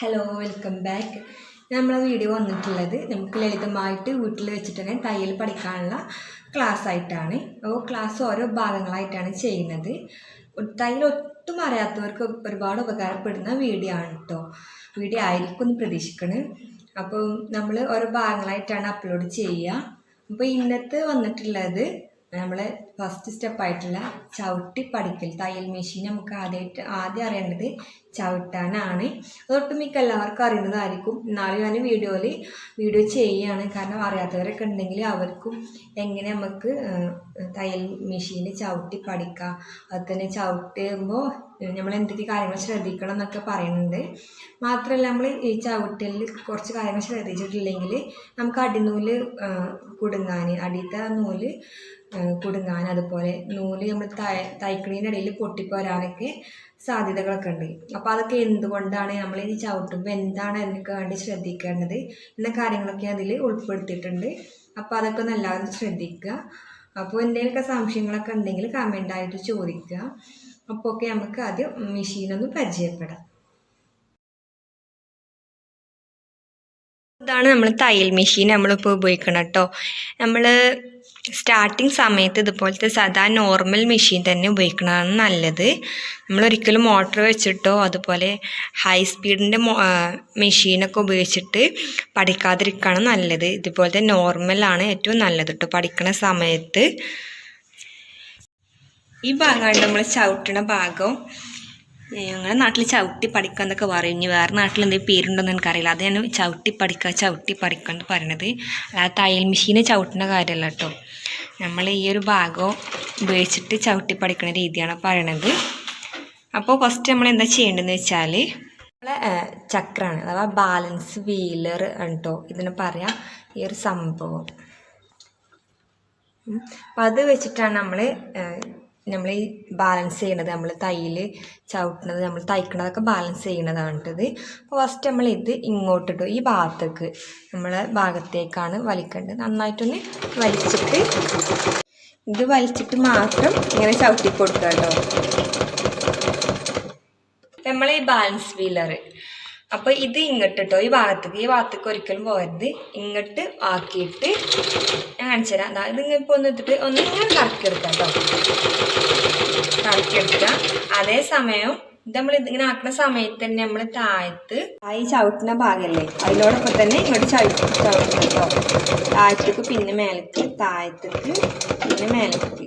Hello welcome back നമ്മളെ video വന്നിട്ടുള്ളത് നമുക്ക് ലളിതമായിട്ട് വീട്ടിൽ വെച്ചിട്ട് തന്നെ തയ്യൽ പഠിക്കാനുള്ള ക്ലാസ് ആയിട്ടാണ്. അപ്പോൾ ക്ലാസ് ഓരോ ഭാഗങ്ങളായിട്ടാണ് ചെയ്യുന്നത്. തയ്യൽ ഒട്ടും അറിയാത്തവർക്ക് ഒരുപാട് ഉപകാരപ്പെടുന്ന വീഡിയോ ആണ് കേട്ടോ വീഡിയോ ആയിരിക്കും എന്ന് പ്രതീക്ഷിക്കണം. അപ്പോൾ നമ്മൾ ഓരോ ഭാഗങ്ങളായിട്ടാണ് അപ്ലോഡ് ചെയ്യുക. അപ്പോൾ ഇന്നത്തെ വന്നിട്ടുള്ളത് നമ്മളെ ഫസ്റ്റ് സ്റ്റെപ്പായിട്ടുള്ള ചവിട്ടി പഠിക്കൽ തയ്യൽ മെഷീൻ നമുക്ക് ആദ്യമായിട്ട് ആദ്യം അറിയേണ്ടത് ചവിട്ടാനാണ്. അതൊട്ടുമിക്ക എല്ലാവർക്കും അറിയുന്നതായിരിക്കും. എന്നാലും ഞാൻ വീഡിയോയിൽ വീഡിയോ ചെയ്യുകയാണ് കാരണം അറിയാത്തവരൊക്കെ ഉണ്ടെങ്കിൽ അവർക്കും എങ്ങനെ നമുക്ക് തയ്യൽ മെഷീൻ ചവിട്ടി പഠിക്കാം. അത് തന്നെ ചവിട്ടുമ്പോൾ നമ്മൾ എന്തൊക്കെ കാര്യങ്ങൾ ശ്രദ്ധിക്കണം എന്നൊക്കെ പറയുന്നുണ്ട്. മാത്രമല്ല നമ്മൾ ഈ ചവിട്ടലിൽ കുറച്ച് കാര്യങ്ങൾ ശ്രദ്ധിച്ചിട്ടില്ലെങ്കിൽ നമുക്ക് അടിനൂൽ കുടുങ്ങാൻ അടിയത്തെ നൂൽ കുടുങ്ങാൻ അതുപോലെ നൂൽ നമ്മൾ തയ തയ്ക്കണീന്റെ ഇടയിൽ പൊട്ടിപ്പോരാനൊക്കെ സാധ്യതകളൊക്കെ ഉണ്ട്. അപ്പോൾ അതൊക്കെ എന്തുകൊണ്ടാണ് നമ്മൾ ഈ ചവിട്ടുമ്പോൾ എന്താണ് അതിനൊക്കെ വേണ്ടി ശ്രദ്ധിക്കേണ്ടത്? എന്ന കാര്യങ്ങളൊക്കെ അതിൽ ഉൾപ്പെടുത്തിയിട്ടുണ്ട്. അപ്പോൾ അതൊക്കെ ഒന്ന് എല്ലാവരും ശ്രദ്ധിക്കുക. അപ്പോൾ എന്തെങ്കിലുമൊക്കെ സംശയങ്ങളൊക്കെ ഉണ്ടെങ്കിൽ കമന്റായിട്ട് ചോദിക്കുക. അപ്പോൾ ഒക്കെ നമുക്ക് ആദ്യം മെഷീനൊന്ന് പരിചയപ്പെടാം. ഇതാണ് നമ്മൾ തയ്യൽ മെഷീൻ നമ്മളിപ്പോൾ ഉപയോഗിക്കണം കേട്ടോ. നമ്മൾ സ്റ്റാർട്ടിങ് സമയത്ത് ഇതുപോലത്തെ സാധാ നോർമൽ മെഷീൻ തന്നെ ഉപയോഗിക്കുന്നതാണ് നല്ലത്. നമ്മൾ ഒരിക്കലും മോട്ടർ വെച്ചിട്ടോ അതുപോലെ ഹൈ സ്പീഡിന്റെ മെഷീനൊക്കെ ഉപയോഗിച്ചിട്ട് പഠിക്കാതിരിക്കുകയാണ് നല്ലത്. ഇതുപോലത്തെ നോർമലാണ് ഏറ്റവും നല്ലത് കേട്ടോ പഠിക്കുന്ന സമയത്ത്. ഈ ഭാഗമാണ് നമ്മൾ ചവിട്ടണ ഭാഗം. ഞങ്ങളുടെ നാട്ടിൽ ചവിട്ടി പഠിക്കുക എന്നൊക്കെ പറയും. ഇനി വേറെ നാട്ടിൽ എന്തെങ്കിലും പേരുണ്ടോയെന്ന് എനിക്കറിയില്ല. അത് ഞാൻ ചവിട്ടി പഠിക്കുക ചവിട്ടി പഠിക്കുക എന്ന് പറയണത്. അല്ലാതെ തയ്യൽ മെഷീനെ ചവിട്ടുന്ന കാര്യമല്ല കേട്ടോ. നമ്മൾ ഈ ഒരു ഭാഗം ഉപയോഗിച്ചിട്ട് ചവിട്ടി പഠിക്കുന്ന രീതിയാണ് പറയണത്. അപ്പോൾ ഫസ്റ്റ് നമ്മൾ എന്താ ചെയ്യേണ്ടതെന്ന് വെച്ചാൽ നമ്മളെ ചക്രാണ് അഥവാ ബാലൻസ് വീലർ കേട്ടോ ഇതിനെ പറയാം. ഈ ഒരു സംഭവം. അപ്പം അത് വെച്ചിട്ടാണ് നമ്മൾ നമ്മൾ ഈ ബാലൻസ് ചെയ്യണത് നമ്മൾ തയ്യിൽ ചവിട്ടണത് നമ്മൾ തയ്ക്കണതൊക്കെ ബാലൻസ് ചെയ്യണതാണിട്ടത് അപ്പോൾ ഫസ്റ്റ് നമ്മൾ ഇത് ഇങ്ങോട്ടിട്ടു ഈ ഭാഗത്തേക്ക് നമ്മളെ ഭാഗത്തേക്കാണ് വലിക്കേണ്ടത്. നന്നായിട്ടൊന്ന് വലിച്ചിട്ട് ഇത് വലിച്ചിട്ട് മാത്രം ഇങ്ങനെ ചവിട്ടി കൊടുക്കുക കേട്ടോ നമ്മൾ ഈ ബാലൻസ് വീലർ അപ്പോൾ ഇത് ഇങ്ങോട്ട് കേട്ടോ ഈ ഭാഗത്തേക്ക് ഈ ഭാഗത്തേക്ക് ഒരിക്കലും പോകരുത്. ഇങ്ങോട്ട് ആക്കിയിട്ട് ഞാൻ കാണിച്ചു തരാം. അതായത് ഇങ്ങനെ ഒന്ന് ഇട്ടിട്ട് ഒന്ന് ഇങ്ങനെ കറക്കിയെടുക്കാം കേട്ടോ കറക്കിയെടുക്കുക അതേസമയം ഇത് നമ്മൾ ഇതിങ്ങനെ ആക്കുന്ന സമയത്ത് തന്നെ നമ്മൾ താഴത്ത് ആയി ചവിട്ടുന്ന ഭാഗമല്ലേ അതിനോടൊപ്പം തന്നെ ഇങ്ങോട്ട് ചവിട്ടി ചവിട്ടണം കേട്ടോ താഴത്തേക്ക് പിന്നെ മേലേക്ക് താഴത്തേക്ക് പിന്നെ മേലേക്ക്.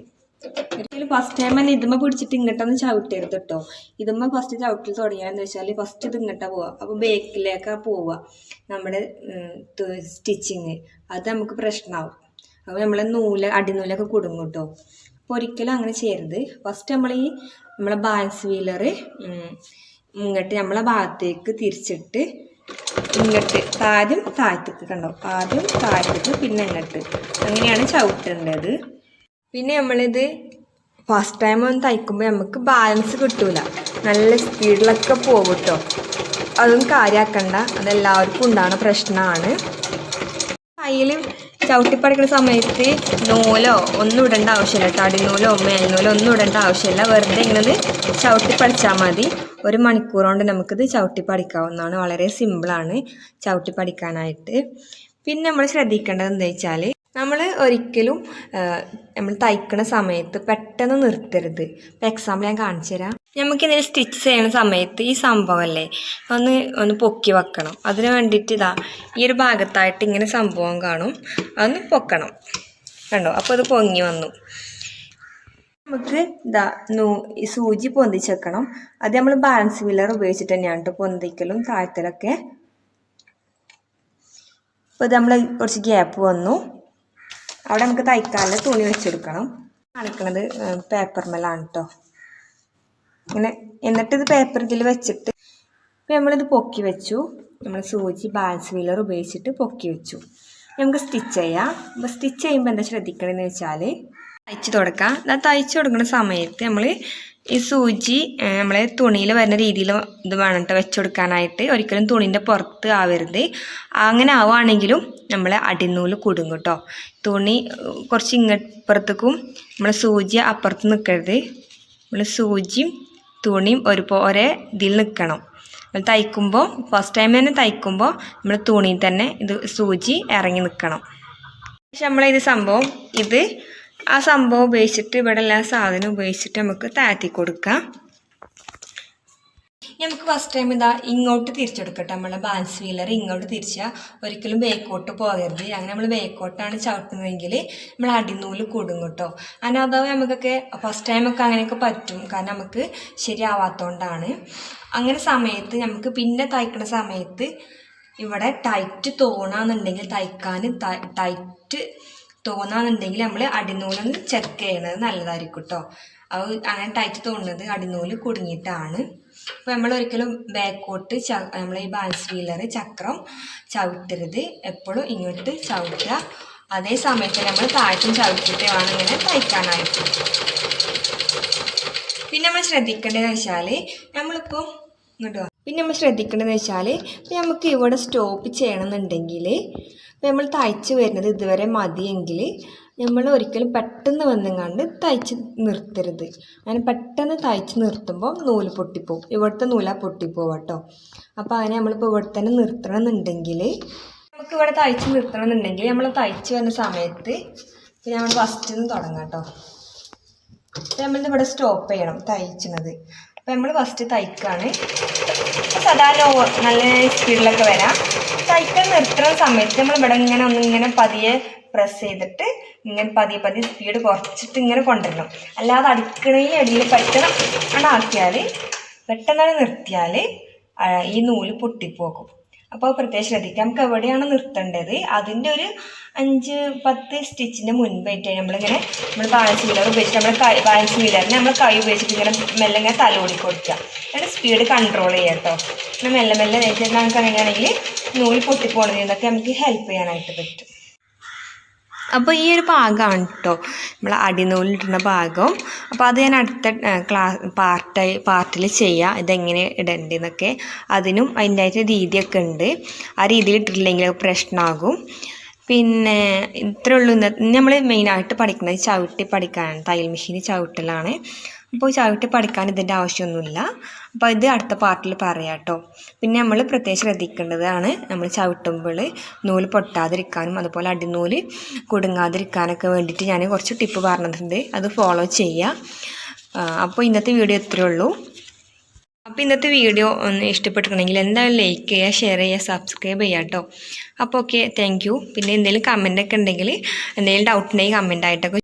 ഒരിക്കലും ഫസ്റ്റ് ടൈം തന്നെ ഇതുമ്മ പിടിച്ചിട്ട് ഇങ്ങോട്ടൊന്നും ചവിട്ടരുത് കേട്ടോ ഇതുമ്മ ഫസ്റ്റ് ചവിട്ടിൽ തുടങ്ങിയാന്ന് വെച്ചാൽ ഫസ്റ്റ് ഇത് ഇങ്ങോട്ടാ പോവുക അപ്പോൾ ബേക്കിലേക്കാ പോവുക നമ്മുടെ സ്റ്റിച്ചിങ് അത് നമുക്ക് പ്രശ്നമാവും അപ്പോൾ നമ്മളെ നൂൽ അടിനൂലൊക്കെ കുടുങ്ങും കേട്ടോ അപ്പോൾ ഒരിക്കലും അങ്ങനെ ചെയ്യരുത്. ഫസ്റ്റ് നമ്മൾ ഈ നമ്മളെ ബാലൻസ് വീലർ ഇങ്ങോട്ട് നമ്മളെ ഭാഗത്തേക്ക് തിരിച്ചിട്ട് ഇങ്ങോട്ട് ആദ്യം താഴത്തേക്ക് കണ്ടോ? ആദ്യം താഴത്തേക്ക് പിന്നെ ഇങ്ങോട്ട്. അങ്ങനെയാണ് ചവിട്ടേണ്ടത്. പിന്നെ നമ്മളിത് ഫസ്റ്റ് ടൈം ഒന്ന് തയ്ക്കുമ്പോൾ നമുക്ക് ബാലൻസ് കിട്ടൂല. നല്ല സ്പീഡിലൊക്കെ പോകും കേട്ടോ അതൊന്നും കാര്യമാക്കണ്ട അതെല്ലാവർക്കും ഉണ്ടാകുന്ന പ്രശ്നമാണ് കയ്യിൽ ചവിട്ടിപ്പടക്കുന്ന സമയത്ത് നൂലോ ഒന്നും ഇടേണ്ട ആവശ്യമില്ല. തടിനൂലോ മേൽനൂലോ ഒന്നും ഇടേണ്ട ആവശ്യമില്ല. വെറുതെ ഇങ്ങനെ ചവിട്ടിപ്പടിച്ചാൽ മതി. ഒരു മണിക്കൂർ കൊണ്ട് നമുക്കിത് ചവിട്ടിപ്പടിക്കാവുന്നതാണ്. വളരെ സിമ്പിളാണ് ചവിട്ടിപ്പടിക്കാനായിട്ട്. പിന്നെ നമ്മൾ ശ്രദ്ധിക്കേണ്ടത് എന്താ വെച്ചാൽ നമ്മൾ ഒരിക്കലും നമ്മൾ തയ്ക്കുന്ന സമയത്ത് പെട്ടെന്ന് നിർത്തരുത്. ഇപ്പം എക്സാമ്പിൾ ഞാൻ കാണിച്ചു തരാം. നമുക്ക് സ്റ്റിച്ച് ചെയ്യുന്ന സമയത്ത് ഈ സംഭവമല്ലേ ഒന്ന് ഒന്ന് പൊക്കി വെക്കണം. അതിന് വേണ്ടിയിട്ട് ഇതാ ഈ ഒരു ഭാഗത്തായിട്ട് ഇങ്ങനെ സംഭവം കാണും. അതൊന്ന് പൊക്കണം. കണ്ടോ? അപ്പോൾ അത് പൊങ്ങി വന്നു. നമുക്ക് ഇതാ നൂ സൂചി പൊന്തിച്ച് വെക്കണം. അത് നമ്മൾ ബാലൻസ് വീലർ ഉപയോഗിച്ചിട്ട് തന്നെയാണ് കേട്ടോ പൊന്തിക്കലും താഴ്ത്തലൊക്കെ. അപ്പോൾ ഇത് നമ്മൾ കുറച്ച് ഗ്യാപ്പ് വന്നു. അവിടെ നമുക്ക് തയ്ക്കാനുള്ള തുണി വെച്ചെടുക്കണം. കാണിക്കണത് പേപ്പർ മെല്ലാണ് കേട്ടോ ഇങ്ങനെ എന്നിട്ട് ഇത് പേപ്പർ ഇതിൽ വെച്ചിട്ട് ഇപ്പം നമ്മളിത് പൊക്കി വെച്ചു. നമ്മൾ സൂചി ബാലൻസ് വീലർ ഉപയോഗിച്ചിട്ട് പൊക്കി വെച്ചു. നമുക്ക് സ്റ്റിച്ച് ചെയ്യാം. അപ്പോൾ സ്റ്റിച്ച് ചെയ്യുമ്പോൾ എന്താ ശ്രദ്ധിക്കണമെന്ന് വെച്ചാൽ തയ്ച്ച് തുടക്കാം. അത് തയ്ച്ച് തുടങ്ങുന്ന സമയത്ത് നമ്മൾ ഈ സൂചി നമ്മളെ തുണിയിൽ വരുന്ന രീതിയിൽ ഇത് വേണം കേട്ടോ വെച്ച് കൊടുക്കാനായിട്ട് ഒരിക്കലും തുണീന്റെ പുറത്ത് ആവരുത്. അങ്ങനെ ആവുകയാണെങ്കിലും നമ്മൾ അടിനൂൽ കുടുങ്ങും കേട്ടോ. തുണി കുറച്ച് ഇങ്ങപ്പുറത്തേക്കും നമ്മൾ സൂചി അപ്പുറത്ത് നിൽക്കരുത്. നമ്മൾ സൂചിയും തുണിയും ഒരുപോലെ ഇതിൽ നിൽക്കണം. നമ്മൾ തയ്ക്കുമ്പോൾ ഫസ്റ്റ് ടൈം തന്നെ തയ്ക്കുമ്പോൾ നമ്മൾ തുണിയിൽ തന്നെ ഇത് സൂചി ഇറങ്ങി നിൽക്കണം. പക്ഷെ നമ്മളിത് സംഭവം ഇത് ആ സംഭവം ഉപയോഗിച്ചിട്ട് ഇവിടെ എല്ലാ സാധനം ഉപയോഗിച്ചിട്ട് നമുക്ക് താഴ്ത്തി കൊടുക്കാം. നമുക്ക് ഫസ്റ്റ് ടൈം ഇതാ ഇങ്ങോട്ട് തിരിച്ചെടുക്കട്ടെ. നമ്മളെ ബാലൻസ് വീലർ ഇങ്ങോട്ട് തിരിച്ചാൽ ഒരിക്കലും ബേക്കോട്ട് പോകരുത്. അങ്ങനെ നമ്മൾ ബേക്കോട്ടാണ് ചവിട്ടുന്നതെങ്കിൽ നമ്മൾ അടിനൂൽ കൂടും കേട്ടോ. അങ്ങനെ അഥവാ നമുക്കൊക്കെ ഫസ്റ്റ് ടൈമൊക്കെ അങ്ങനെയൊക്കെ പറ്റും. കാരണം നമുക്ക് ശരിയാവാത്തതുകൊണ്ടാണ് അങ്ങനെ സമയത്ത് നമുക്ക് പിന്നെ തയ്ക്കുന്ന സമയത്ത് ഇവിടെ ടൈറ്റ് തോണാന്നുണ്ടെങ്കിൽ തയ്ക്കാൻ ടൈറ്റ് തോന്നാന്നുണ്ടെങ്കിൽ നമ്മൾ അടിനൂലൊന്ന് ചെക്ക് ചെയ്യണത് നല്ലതായിരിക്കും കേട്ടോ അത് അങ്ങനെ ടൈറ്റ് തോന്നുന്നത് അടിനൂൽ കുടുങ്ങിയിട്ടാണ്. അപ്പോൾ നമ്മൾ ഒരിക്കലും ബാക്കോട്ട് ച നമ്മൾ ഈ ബാലൻസ് വീലർ ചക്രം ചവിട്ടരുത്. എപ്പോഴും ഇങ്ങോട്ട് ചവിട്ടുക. അതേ സമയത്ത് നമ്മൾ താഴ്ത്തും ചവിട്ടിട്ട് വേണം ഇങ്ങനെ തയ്ക്കാനായിട്ട്. പിന്നെ നമ്മൾ ശ്രദ്ധിക്കേണ്ടതെന്ന് വെച്ചാൽ നമ്മളിപ്പോൾ ഇങ്ങോട്ട്. പിന്നെ നമ്മൾ ശ്രദ്ധിക്കേണ്ടതെന്ന് വെച്ചാൽ നമുക്ക് ഇവിടെ സ്റ്റോപ്പ് ചെയ്യണമെന്നുണ്ടെങ്കിൽ നമ്മൾ തയ്ച്ച് വരുന്നത് ഇതുവരെ മതിയെങ്കിൽ നമ്മൾ ഒരിക്കലും പെട്ടെന്ന് വന്നെങ്ങാണ്ട് തയ്ച്ച് നിർത്തരുത്. അങ്ങനെ പെട്ടെന്ന് തയ്ച്ച് നിർത്തുമ്പോൾ നൂൽ പൊട്ടിപ്പോവും. ഇവിടുത്തെ നൂല പൊട്ടിപ്പോവും കേട്ടോ. അപ്പോൾ അങ്ങനെ നമ്മളിപ്പോൾ ഇവിടെ തന്നെ നിർത്തണമെന്നുണ്ടെങ്കിൽ നമുക്ക് ഇവിടെ തയ്ച്ച് നിർത്തണമെന്നുണ്ടെങ്കിൽ നമ്മൾ തയ്ച്ച് വരുന്ന സമയത്ത് പിന്നെ നമ്മൾ ഫസ്റ്റിൽ നിന്ന് തുടങ്ങാം കേട്ടോ. നമ്മളിത് ഇവിടെ സ്റ്റോപ്പ് ചെയ്യണം തയ്ച്ചണത് അപ്പം നമ്മൾ ഫസ്റ്റ് തയ്ക്കാണ് അപ്പോൾ സാധാരണ നല്ല സ്പീഡിലൊക്കെ വരാം. സൈക്കിൾ നിർത്തുന്ന സമയത്ത് നമ്മൾ ഇവിടെ ഇങ്ങനെ ഒന്ന് ഇങ്ങനെ പതിയെ പ്രസ് ചെയ്തിട്ട് ഇങ്ങനെ പതിയെ പതിയെ സ്പീഡ് കുറച്ചിട്ട് ഇങ്ങനെ കൊണ്ടുവരണം. അല്ലാതെ അടുക്കണേ അടിയിൽ പെട്ടെന്ന് ആക്കിയാൽ പെട്ടെന്നാണ് നിർത്തിയാൽ ഈ നൂൽ പൊട്ടിപ്പോകും. അപ്പോൾ പ്രത്യേകം ശ്രദ്ധിക്കാം നമുക്ക് എവിടെയാണ് നിർത്തേണ്ടത്? അതിന്റെ ഒരു അഞ്ച് പത്ത് സ്റ്റിച്ചിന്റെ മുൻപായിട്ട് നമ്മളിങ്ങനെ നമ്മൾ ബാലൻസ് വീലർ ഉപയോഗിച്ച് നമ്മൾ ബാലൻസ് വീലറിന് നമ്മൾ കൈ ഉപയോഗിച്ചിട്ട് ഇങ്ങനെ മെല്ലെ ഇങ്ങനെ തലോടി കൊടുക്കുക. എന്നിട്ട് സ്പീഡ് കൺട്രോൾ ചെയ്യാം കേട്ടോ പിന്നെ മെല്ലെ മെല്ലെ നമുക്ക് അങ്ങനെയാണെങ്കിൽ നൂൽ പൊട്ടിപ്പോണതിൽ നിന്നൊക്കെ നമുക്ക് ഹെൽപ്പ് ചെയ്യാനായിട്ട് പറ്റും. അപ്പോൾ ഈ ഒരു ഭാഗമാണ് കേട്ടോ നമ്മൾ അടിനൂലിടുന്ന ഭാഗം. അപ്പോൾ അത് ഞാൻ അടുത്ത ക്ലാസ് പാർട്ടായി പാർട്ടിൽ ചെയ്യാം. ഇതെങ്ങനെ ഇടേണ്ടതെന്നൊക്കെ അതിനും അതിന്റെതായിട്ട് രീതിയൊക്കെ ഉണ്ട്. ആ രീതിയിൽ ഇട്ടിട്ടില്ലെങ്കിൽ പ്രശ്നമാകും പിന്നെ ഇത്രേ ഉള്ളൂ. നമ്മൾ മെയിനായിട്ട് പഠിക്കുന്നത് ചവിട്ടി പഠിക്കാനാണ്. തയ്യൽ മെഷീൻ ചവിട്ടലാണ്. അപ്പോൾ ചവിട്ടി പഠിക്കാൻ ഇതിന്റെ ആവശ്യമൊന്നുമില്ല. അപ്പോൾ ഇത് അടുത്ത പാർട്ടിൽ പറയാം കേട്ടോ. പിന്നെ നമ്മൾ പ്രത്യേകം ശ്രദ്ധിക്കേണ്ടതാണ് നമ്മൾ ചവിട്ടുമ്പോൾ നൂൽ പൊട്ടാതിരിക്കാനും അതുപോലെ അടിനൂൽ കുടുങ്ങാതിരിക്കാനൊക്കെ വേണ്ടിയിട്ട് ഞാൻ കുറച്ച് ടിപ്പ് പറഞ്ഞിട്ടുണ്ട്. അത് ഫോളോ ചെയ്യുക അപ്പോൾ ഇന്നത്തെ വീഡിയോ ഇത്രയേ ഉള്ളൂ. അപ്പോൾ ഇന്നത്തെ വീഡിയോ ഒന്ന് ഇഷ്ടപ്പെട്ടിട്ടുണ്ടെങ്കിൽ എന്തായാലും ലൈക്ക് ചെയ്യുക ഷെയർ ചെയ്യുക സബ്സ്ക്രൈബ് ചെയ്യുക കേട്ടോ. അപ്പോൾ ഓക്കെ താങ്ക് യു പിന്നെ എന്തെങ്കിലും കമന്റ് ഒക്കെ ഉണ്ടെങ്കിൽ എന്തെങ്കിലും ഡൗട്ട് ഉണ്ടെങ്കിൽ കമന്റ് ആയിട്ടൊക്കെ